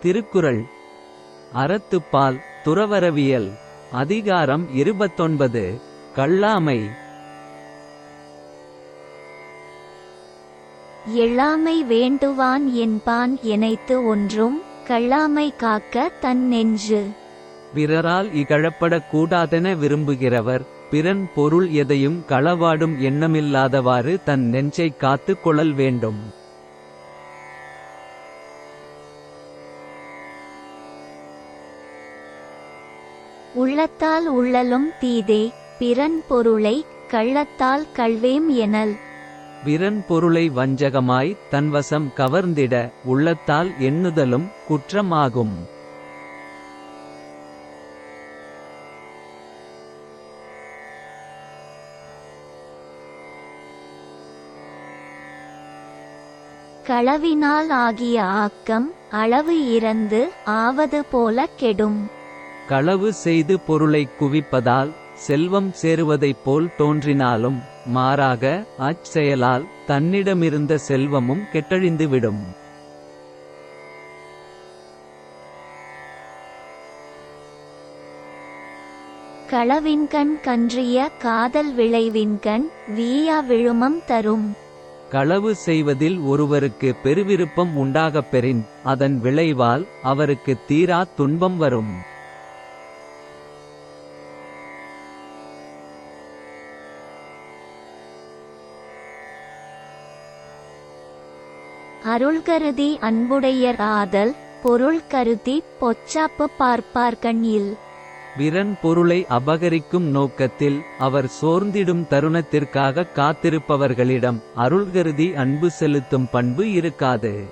திருக்குறள். அறத்துப்பால் துறவரவியல். அதிகாரம் இருபத்தொன்பது. கள்ளாமை எள்ளாமை வேண்டுவான் என்பான் எனைத்து ஒன்றும் கள்ளாமை காக்க தன் நெஞ்சு. பிறரால் இகழப்படக் கூடாதென விரும்புகிறவர் பிறன் பொருள் எதையும் களவாடும் எண்ணமில்லாதவாறு தன் நெஞ்சைக் காத்துக் கொள்ளல் வேண்டும். உள்ளத்தால் உள்ளலும் தீதே பிறன் பொருளை கள்ளத்தால் கள்வேம் எனல். பிறன் பொருளை வஞ்சகமாய் தன்வசம் கவர்ந்திட உள்ளத்தால் எண்ணுதலும் குற்றமாகும். களவினால் ஆகிய ஆக்கம் அளவு இறந்து ஆவது போல கெடும். களவு செய்து பொருளை குவிப்பதால் செல்வம் சேருவதைப் போல் தோன்றினாலும் மாறாக அச்செயலால் தன்னிடமிருந்த செல்வமும் கெட்டழிந்துவிடும். களவின்கண் கன்றிய காதல் விளைவின்கண் வீயா விழுமம் தரும். களவு செய்வதில் ஒருவருக்கு பெருவிருப்பம் உண்டாகப் பெறின் அதன் விளைவால் அவருக்கு தீரா துன்பம் வரும். அருள் கருதி அன்புடையர் ஆதல் பொருள் கருதி பொச்சாப்பு பார்ப்பார்கண் இல் பிறன் பொருளை அபகரிக்கும் நோக்கத்தில் அவர் சோர்ந்திடும் தருணத்திற்காக காத்திருப்பவர்களிடம் அருள்கருதி அன்பு செலுத்தும் பண்பு இருக்காது.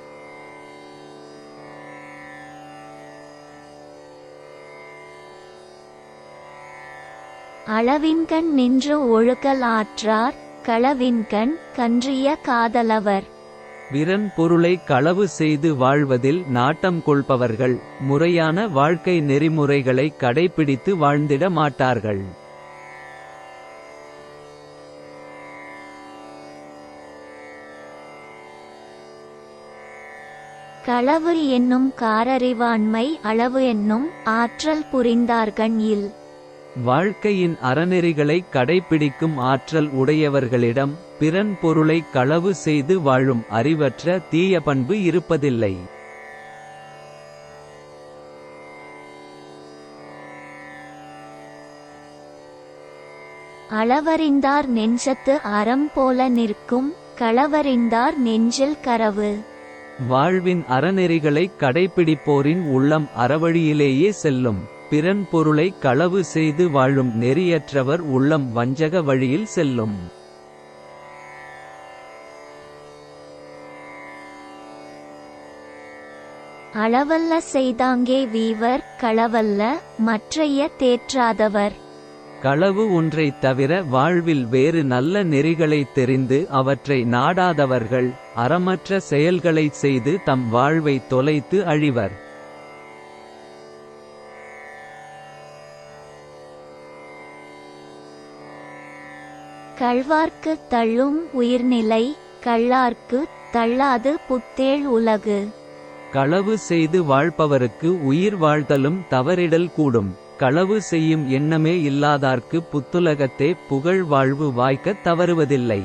அளவின்கண் நின்று ஒழுகல் ஆற்றார் களவின்கண் கன்றிய காதலவர். விரன் பொருளை களவு செய்து வாழ்வதில் நாட்டம் கொள்பவர்கள் முறையான வாழ்க்கை நெறிமுறைகளை கடைபிடித்து வாழ்ந்திட மாட்டார்கள். களவு என்னும் காரறிவாண்மை அளவு என்னும் ஆற்றல் புரிந்தார்கண் இல். வாழ்க்கையின் அறநெறிகளை கடைபிடிக்கும் ஆற்றல் உடையவர்களிடம் பிறன் பொருளை களவு செய்து வாழும் அறிவற்ற தீய பண்பு இருப்பதில்லை. அளவறிந்தார் நெஞ்சத்து அறம் போல நிற்கும் களவறிந்தார் நெஞ்சில் கரவு. வாழ்வின் அறநெறிகளை கடைபிடிப்போரின் உள்ளம் அறவழியிலேயே செல்லும். பிறன் பொருளை களவு செய்து வாழும் நெறியற்றவர் உள்ளம் வஞ்சக வழியில் செல்லும். அளவல்ல செய்தாங்கே வீவர் களவல்ல மற்றைய தேற்றாதவர். களவு ஒன்றைத் தவிர வாழ்வில் வேறு நல்ல நெறிகளை தெரிந்து அவற்றை நாடாதவர்கள் அறமற்ற செயல்களைச் செய்து தம் வாழ்வை தொலைத்து அழிவர். கழ்வார்க்கு தள்ளும் உயிர்நிலை கள்ளார்க்கு தள்ளாது புத்தேள் உலகு. களவு செய்து வாழ்பவருக்கு உயிர் வாழ்தலும் தவறிடல் கூடும். களவு செய்யும் எண்ணமே இல்லாதார்க்கு புத்துலகத்தே புகழ் வாழ்வு வாய்க்கத் தவறுவதில்லை.